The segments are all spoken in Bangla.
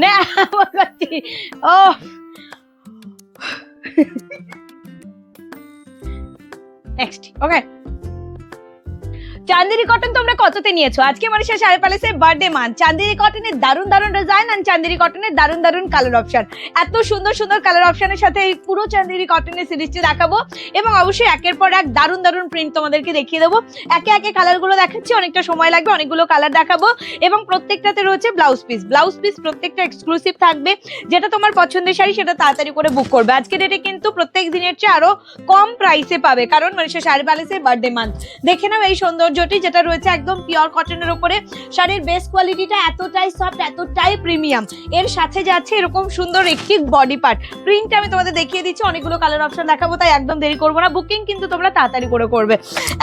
নে আমার কাছে। ও নেক্সট ওকে চান্দেরি কটন তোমরা কততে নিয়েছো? আজকে মনীষা শাড়ি প্যালেসের বার্থডে মান চান্দেরি কটনের দারুণ দারুণ ডিজাইন আর চান্দেরি কটনের দারুণ দারুণ কালার অপশন এত সুন্দর সুন্দর কালার অপশনের সাথে এই পুরো চান্দেরি কটনের সিরিজটি দেখাবো এবং অবশ্যই একের পর এক দারুণ দারুণ প্রিন্ট তোমাদেরকে দেখিয়ে দেবো। একে একে কালারগুলো দেখাচ্ছি, অনেকটা সময় লাগবে, অনেকগুলো কালার দেখাবো এবং প্রত্যেকটাতে রয়েছে ব্লাউজ পিস ব্লাউজ পিস প্রত্যেকটা এক্সক্লুসিভ থাকবে। যেটা তোমার পছন্দের শাড়ি সেটা তাড়াতাড়ি করে বুক করবে। আজকে ডেটে কিন্তু প্রত্যেক দিনের চেয়ে আরও কম প্রাইসে পাবে, কারণ মনীষা শাড়ি প্যালেসের বার্থডে মান্থ দেখে নাও এই সৌন্দর্যটি যেটা রয়েছে একদম পিওর কটনের উপরে শাড়ির বেস্ট কোয়ালিটিটা এতটাই সফট এতটাই প্রিমিয়াম এর সাথে যাচ্ছে এরকম সুন্দর একটি বডি পার্ট প্রিন্ট আমি তোমাদের দেখিয়ে দিচ্ছি, অনেকগুলো কালার অপশন দেখাবো, তাই একদম দেরি করব না। বুকিং কিন্তু তোমরা তাড়াতাড়ি করে করবে।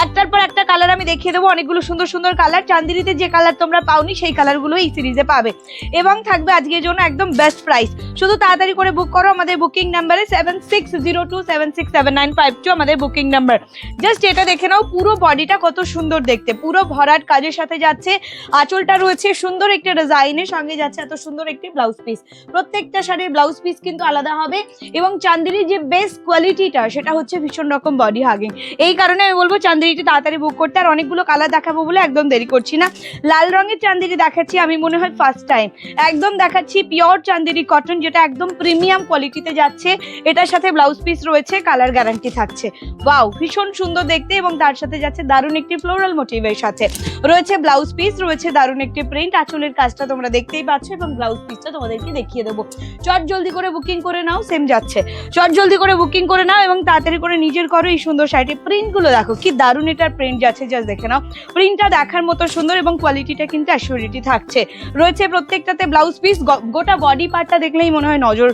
একটার পর একটা কালার আমি দেখিয়ে দেবো, অনেকগুলো সুন্দর সুন্দর কালার চান্দিরিতে যে কালার তোমরা পাওনি, সেই কালারগুলো এই সিরিজে পাবে। এবং থাকবে আজকের জন্য একদম বেস্ট প্রাইস শুধু তাড়াতাড়ি করে বুক করো, আমাদের বুকিং নাম্বারে seven six zero two seven six seven nine five two আমাদের বুকিং নাম্বার জাস্ট এটা দেখে নাও, পুরো বডিটা কত সুন্দর দেখতে। পুরো ভরাট কাজের সাথে যাচ্ছে। আঁচলটা রয়েছে সুন্দর একটা ডিজাইনের সঙ্গে যাচ্ছে এত সুন্দর একটি ব্লাউজ পিস প্রত্যেকটা শাড়ির ব্লাউজ পিস কিন্তু আলাদা হবে এবং চান্দেরির যে বেস্ট কোয়ালিটিটা সেটা হচ্ছে ভীষণ রকম বডি হাগিং এই কারণে আমি বলব চান্দেরিটি তাড়াতাড়ি বুক করতে আর অনেকগুলো কালার দেখাবো বলে একদম দেরি করছি না। লাল রঙের চান্দেরি দেখাচ্ছি আমি মনে হয় ফার্স্ট টাইম একদম দেখাচ্ছি পিওর চান্দেরি কটন যেটা একদম প্রিমিয়াম কোয়ালিটিতে যাচ্ছে। এটার সাথে ব্লাউজ পিস রয়েছে কালার গ্যারান্টি থাকছে। ওয়াও ভীষণ সুন্দর দেখতে এবং তার সাথে যাচ্ছে দারুণ একটি ফ্লোরাল মোটিভের সাথে রয়েছে ব্লাউজ পিস রয়েছে দারুণ একটি প্রিন্ট আঁচলের কাজটা তোমরা দেখতেই পাচ্ছ এবং ব্লাউজ পিসটা তোমাদেরকে দেখিয়ে দেবো। চট জলদি করে বুকিং করে নাও সেম যাচ্ছে। চট জলদি করে বুকিং করে নাও এবং তাড়াতাড়ি করে নিজের করো এই সুন্দর শাড়িটির প্রিন্টগুলো দেখো, কি দারুণ এটার প্রিন্ট যাচ্ছে জাস্ট দেখে নাও। প্রিন্টটা দেখার মতো সুন্দর এবং কোয়ালিটিটা কিন্তু অ্যাসিউরিটি থাকছে। রয়েছে প্রত্যেকটাতে ব্লাউজ পিস গোটা বডি পার্টটা দেখলেই মনে হয় নজর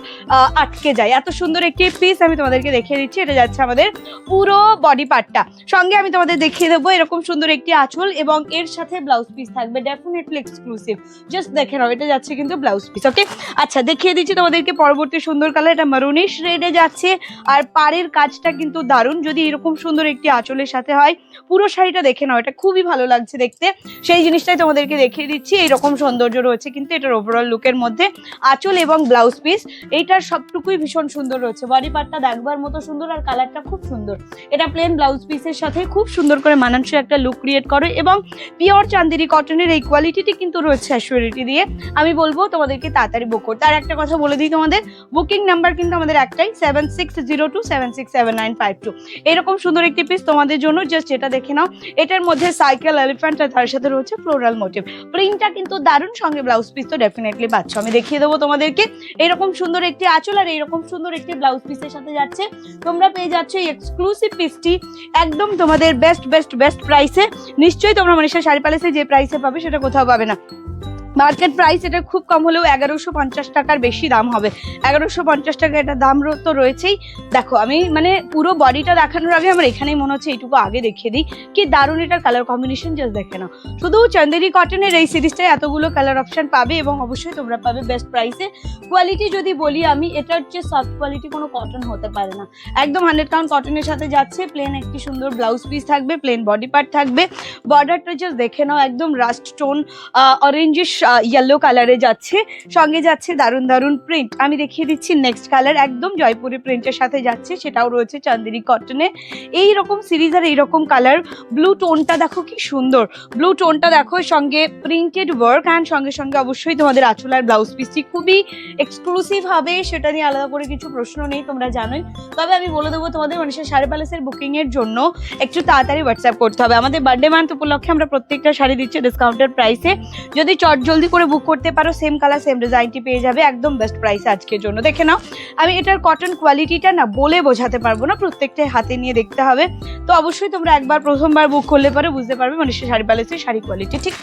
আটকে যায়। এত সুন্দর একটি পিস আমি তোমাদেরকে দেখিয়ে দিচ্ছি, এটা যাচ্ছে আমাদের পুরো বডি পার্টটা সঙ্গে আমি তোমাদের দেখিয়ে দেবো এরকম সুন্দর একটি আঁচল এবং এর সাথে ব্লাউজ পিস থাকবে ডেফিনেটলি এক্সক্লুসিভ জাস্ট দেখে নাও, এটা যাচ্ছে কিন্তু ব্লাউজ পিস ওকে আচ্ছা দেখিয়ে দিচ্ছি তোমাদেরকে পরবর্তী সুন্দর কালার এটা মারুনিশ রেডে যাচ্ছে। আর পাড়ের কাজটা কিন্তু দারুণ, যদি এরকম সুন্দর একটি আঁচলের সাথে হয়, পুরো শাড়িটা দেখে নাও, এটা খুবই ভালো লাগছে দেখতে। সেই জিনিসটাই তোমাদেরকে দেখিয়ে দিচ্ছি, এইরকম সৌন্দর্য রয়েছে কিন্তু এটার ওভারঅল লুকের মধ্যে। আঁচল এবং ব্লাউজ পিস এইটার সবটুকুই ভীষণ সুন্দর রয়েছে। বডি পার্টটা দেখবার মতো সুন্দর আর কালারটা খুব সুন্দর। এটা প্লেন ব্লাউজ পিসের সাথে খুব সুন্দর করে মানানসই একটা লুক ক্রিয়েট করে এবং পিওর চান্দেরি কটনের এই কোয়ালিটিটি কিন্তু রয়েছে অ্যাসুরিটি দিয়ে। আমি বলব তোমাদেরকে তাড়াতাড়ি বুক করতে। আর একটা কথা বলে দিই তোমাদের বুকিং নাম্বার কিন্তু আমাদের একটাই seven six zero two seven six seven nine five two এরকম সুন্দর একটি পিস তোমাদের জন্য জাস্ট এটা দেখে নাও। এটার মধ্যে সাইকেল এলিফ্যান্ট আর তার সাথে রয়েছে ফ্লোরাল মোটিভ প্রিন্টটা কিন্তু দারুণ, সঙ্গে ব্লাউজ পিস তো ডেফিনেটলি পাচ্ছ। আমি দেখিয়ে দেবো তোমাদেরকে। এরকম সুন্দর একটি আঁচল আর এরকম সুন্দর একটি ব্লাউজ পিসের সাথে যাচ্ছে। তোমরা পেয়ে যাচ্ছ এই এক্সক্লুসিভ পিসটি একদম তোমাদের বেস্ট বেস্ট বেস্ট প্রাইসে নিশ্চয়ই তোমরা মনীষা শাড়ি প্যালেসে যে প্রাইসে পাবে সেটা কোথাও পাবে না। মার্কেট প্রাইস এটা খুব কম হলেও এগারোশো পঞ্চাশ টাকার বেশি দাম হবে। এগারোশো পঞ্চাশ টাকা এটা দাম তো রয়েছেই। দেখো, আমি মানে পুরো বডিটা দেখানোর আগে আমার এখানেই মনে হচ্ছে এইটুকু আগে দেখিয়ে দিই। কি দারুণ এটার কালার কম্বিনেশন জাস্ট দেখে নাও। শুধু চান্দেরি কটনের এই সিরিজটায় এতগুলো কালার অপশন পাবে এবং অবশ্যই তোমরা পাবে বেস্ট প্রাইসে কোয়ালিটি যদি বলি আমি, এটার যে সফট কোয়ালিটি কোনো কটন হতে পারে না। একদম হান্ড্রেড কাউন্ট কটনের সাথে যাচ্ছে প্লেন একটি সুন্দর ব্লাউজ পিস থাকবে প্লেন বডি পার্ট থাকবে। বর্ডারটা জাস্ট দেখে নাও, একদম রাস্ট টোন অরেঞ্জিশ ইয়েলো কালারে যাচ্ছে, সঙ্গে যাচ্ছে দারুণ দারুণ প্রিন্ট আমি দেখিয়ে দিচ্ছি নেক্সট কালার একদম জয়পুরি প্রিন্টের সাথে যাচ্ছে, সেটাও রয়েছে চান্দেরি কটনে এই রকম সিরিজ আর এইরকম কালার ব্লু টোনটা দেখো কি সুন্দর। ব্লু টোনটা দেখো, সঙ্গে প্রিন্টেড ওয়ার্ক অ্যান্ড সঙ্গে সঙ্গে অবশ্যই তোমাদের আঁচল আর ব্লাউজ পিসটি খুবই এক্সক্লুসিভ হবে, সেটা নিয়ে আলাদা করে কিছু প্রশ্ন নেই, তোমরা জানোই। তবে আমি বলে দেবো তোমাদের মানুষের সাড়ে প্যালেসের বুকিং এর জন্য একটু তাড়াতাড়ি হোয়াটসঅ্যাপ করতে হবে। আমাদের বার্থডে মান্থ উপলক্ষে আমরা প্রত্যেকটা শাড়ি দিচ্ছি ডিসকাউন্টের প্রাইসে যদি চট জলদি করে বুক করতে পারো সেম কালার সেম ডিজাইনটি পেয়ে যাবে, একদম বেস্ট প্রাইসে আজকের জন্য। দেখে নাও, আমি এটার কটন কোয়ালিটিটা না বলে বোঝাতে পারব না প্রত্যেকটাই হাতে নিয়ে দেখতে হবে। তো অবশ্যই তোমরা একবার প্রথমবার বুক করলে পরে বুঝতে পারবে মানুষের শাড়ি প্যালেসের শাড়ি কোয়ালিটি ঠিক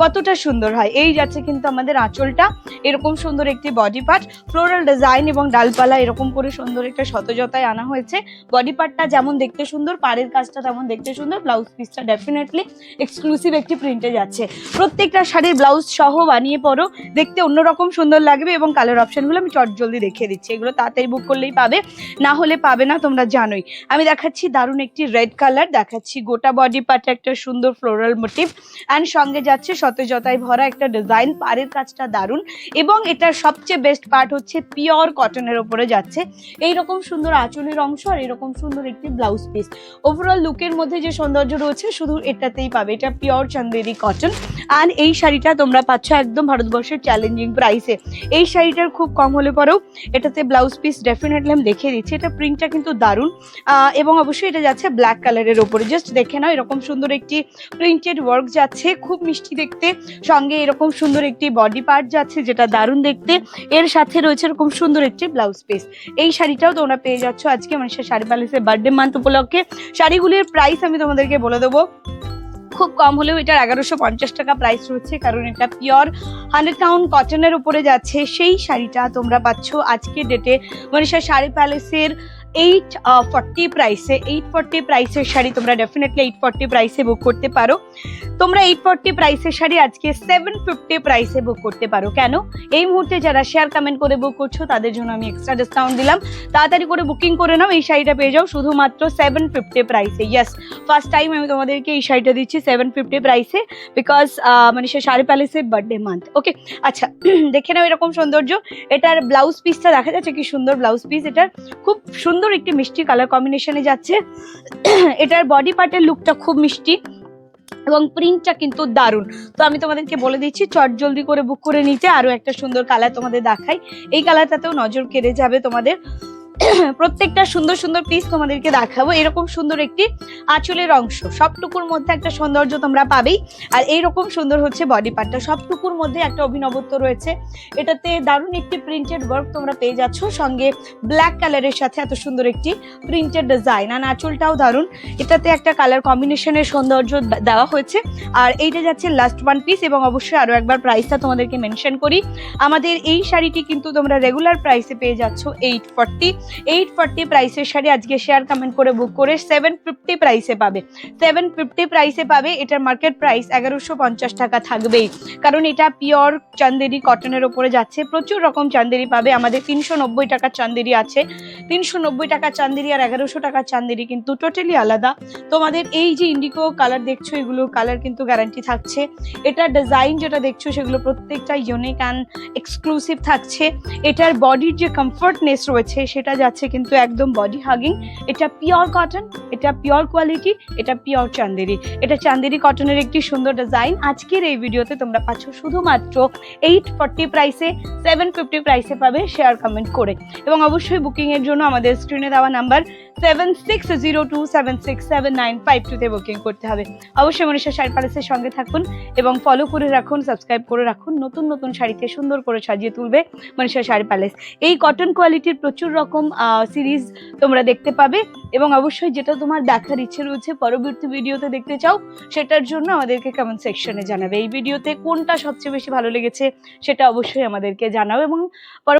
কতটা সুন্দর হয়। এই যাচ্ছে কিন্তু আমাদের আঁচলটা, এরকম সুন্দর একটি বডি পার্ট ফ্লোরাল ডিজাইন এবং ডালপালা এরকম করে সুন্দর একটা শতজতায় আনা হয়েছে। বডি পার্টটা যেমন দেখতে সুন্দর, পাড়ের কাজটা তেমন দেখতে সুন্দর ব্লাউজ পিসটা ডেফিনেটলি এক্সক্লুসিভ একটি প্রিন্টে যাচ্ছে। প্রত্যেকটা শাড়ির ব্লাউজ সহ বানিয়ে পরো দেখতে অন্যরকম সুন্দর লাগবে এবং কালার অপশনগুলো আমি চট জলদি দেখিয়ে দিচ্ছি। এগুলো তাড়াতাড়ি বুক করলেই পাবে, না হলে পাবে না, তোমরা জানোই। আমি দেখাচ্ছি দারুণ একটি রেড কালার দেখাচ্ছি গোটা বডি পার্টে একটা সুন্দর ফ্লোরাল মোটিভ অ্যান্ড সঙ্গে যাচ্ছে সতেজতায় ভরা একটা ডিজাইন পাড়ের কাজটা দারুণ এবং এটার সবচেয়ে বেস্ট পার্ট হচ্ছে পিওর কটনের ওপরে যাচ্ছে। এইরকম সুন্দর আঁচলের অংশ আর এরকম সুন্দর একটি ব্লাউজ পিস ওভারঅল লুকের মধ্যে যে সৌন্দর্য রয়েছে, শুধু এটাতেই পাবে। এটা পিওর চান্দেরি কটন আর এই শাড়িটা তোমরা পাচ্ছ একদম ভারতবর্ষের চ্যালেঞ্জিং প্রাইসে এই শাড়িটার খুব কম হলে পরেও এটাতে ব্লাউজ পিস ডেফিনেটলি আমি দেখিয়ে দিচ্ছি। এটা প্রিন্টটা কিন্তু দারুণ। এবং অবশ্যই এটা যাচ্ছে ব্ল্যাক কালারের ওপরে জাস্ট দেখে নাও, এরকম সুন্দর একটি প্রিন্টেড ওয়ার্ক যাচ্ছে। খুব মিষ্টি দেখতে। সঙ্গে এরকম সুন্দর একটি বডি পার্ট যাচ্ছে, যেটা দারুণ দেখতে। এর সাথে রয়েছে এরকম সুন্দর একটি ব্লাউজ পিস এই শাড়িটাও তোমরা পেয়ে যাচ্ছ আজকে। মানুষের শাড়ি প্যালেসের বার্থডে মান্থ উপলক্ষে। শাড়িগুলির প্রাইস আমি তোমাদেরকে বলে দেবো। খুব কম হলেও এটার এগারোশো পঞ্চাশ টাকা প্রাইস রয়েছে, কারণ এটা পিওর হান্ড্রেড কাউন্ট কটনের উপরে যাচ্ছে। সেই শাড়িটা তোমরা পাচ্ছ আজকে ডেটে মনীষা শাড়ি প্যালেসের এইট ফর্টি প্রাইসে এইট ফর্টি প্রাইসের শাড়ি তোমরা ডেফিনেটলি এইট ফর্টি প্রাইসে বুক করতে পারো। তোমরা এইট ফর্টি প্রাইসের শাড়ি আজকে সেভেন ফিফটি প্রাইসে বুক করতে পারো। কেন? এই মুহূর্তে যারা শেয়ার কমেন্ট করে বুক করছ, তাদের জন্য আমি এক্সট্রা ডিসকাউন্ট দিলাম। তাড়াতাড়ি করে বুকিং করে নাও, এই শাড়িটা পেয়ে যাও শুধুমাত্র সেভেন ফিফটি প্রাইসে ইয়েস ফার্স্ট টাইম আমি তোমাদেরকে এই শাড়িটা দিচ্ছি সেভেন ফিফটি প্রাইসে বিকজ মানে সে শাড়ি প্যালেসের বার্থডে মান্থ ওকে আচ্ছা দেখে নাও এরকম সৌন্দর্য। এটার ব্লাউজ পিসটা দেখা যাচ্ছে কি সুন্দর ব্লাউজ পিস এটার খুব সুন্দর একটি মিষ্টি কালার কম্বিনেশনে যাচ্ছে। এটার বডি পার্টের লুকটা খুব মিষ্টি এবং প্রিন্টটা কিন্তু দারুণ। তো আমি তোমাদেরকে বলে দিচ্ছি, চট জলদি করে বুক করে নিতে। আরও একটা সুন্দর কালার তোমাদের দেখাই। এই কালারটাতেও নজর কেড়ে যাবে তোমাদের। প্রত্যেকটা সুন্দর সুন্দর পিস তোমাদেরকে দেখাবো। এরকম সুন্দর একটি আঁচলের অংশ। সবটুকুর মধ্যে একটা সৌন্দর্য তোমরা পাবেই। আর এইরকম সুন্দর হচ্ছে বডি পার্টটা সবটুকুর মধ্যে একটা অভিনবত্ব রয়েছে। এটাতে দারুণ একটি প্রিন্টেড ওয়ার্ক তোমরা পেয়ে যাচ্ছ। সঙ্গে ব্ল্যাক কালারের সাথে এত সুন্দর একটি প্রিন্টেড ডিজাইন আর আঁচলটাও দারুণ। এটাতে একটা কালার কম্বিনেশনের সৌন্দর্য দেওয়া হয়েছে। আর এইটা যাচ্ছে লাস্ট ওয়ান পিস এবং অবশ্যই আরও একবার প্রাইসটা তোমাদেরকে মেনশন করি। আমাদের এই শাড়িটি কিন্তু তোমরা রেগুলার প্রাইসে পেয়ে যাচ্ছ এইট ফর্টি এইট ফর্টি প্রাইসের শাড়ি আজকে শেয়ার কমেন্ট করে বুক করে সেভেন ফিফটি প্রাইসে পাবে। সেভেন ফিফটি প্রাইসে পাবে, এটার মার্কেট প্রাইস এগারোশো পঞ্চাশ টাকা থাকবেই। কারণ এটা পিওর চান্দেরি কটনের ওপরে যাচ্ছে। প্রচুর রকম চান্দেরি পাবে। আমাদের তিনশো নব্বই টাকার চান্দেরি আছে। তিনশো নব্বই টাকার চান্দেরি আর এগারোশো টাকার চান্দেরি কিন্তু টোটালি আলাদা। তোমাদের এই যে ইন্ডিকো কালার দেখছ, এগুলো কালার কিন্তু গ্যারান্টি থাকছে। এটা ডিজাইন যেটা দেখছ, সেগুলো প্রত্যেকটা ইউনিক অ্যান্ড এক্সক্লুসিভ থাকছে। এটার বডির যে কমফর্টনেস রয়েছে, সেটা যাচ্ছে কিন্তু একদম বডি হাগিং এটা পিওর কটন এটা পিওর কোয়ালিটি এটা পিওর চান্দেরি এটা চান্দেরি কটনের একটি সুন্দর ডিজাইন আজকের এই ভিডিওতে তোমরা পাচ্ছ শুধুমাত্র এইট ফর্টি প্রাইসে সেভেন ফিফটি প্রাইসে পাবে শেয়ার কমেন্ট করে। এবং অবশ্যই বুকিং এর জন্য আমাদের স্ক্রিনে দেওয়া number seven six zero two seven six seven nine five টুতে বুকিং করতে হবে। অবশ্যই মনীষা শাড়ি প্যালেসের সঙ্গে থাকুন এবং ফলো করে রাখুন সাবস্ক্রাইব করে রাখুন, নতুন নতুন শাড়িতে সুন্দর করে সাজিয়ে তুলবে মনীষা শাড়ি প্যালেস এই কটন কোয়ালিটির প্রচুর রকম সিরিজ তোমরা দেখতে পাবে। এবং অবশ্যই যেটা তোমার দেখার ইচ্ছে রয়েছে, পরবর্তী ভিডিওতে দেখতে চাও, সেটার জন্য আমাদেরকে কমেন্ট সেকশনে জানাবে। এই ভিডিওতে কোনটা সবচেয়ে বেশি ভালো লেগেছে, সেটা অবশ্যই আমাদেরকে জানাও এবং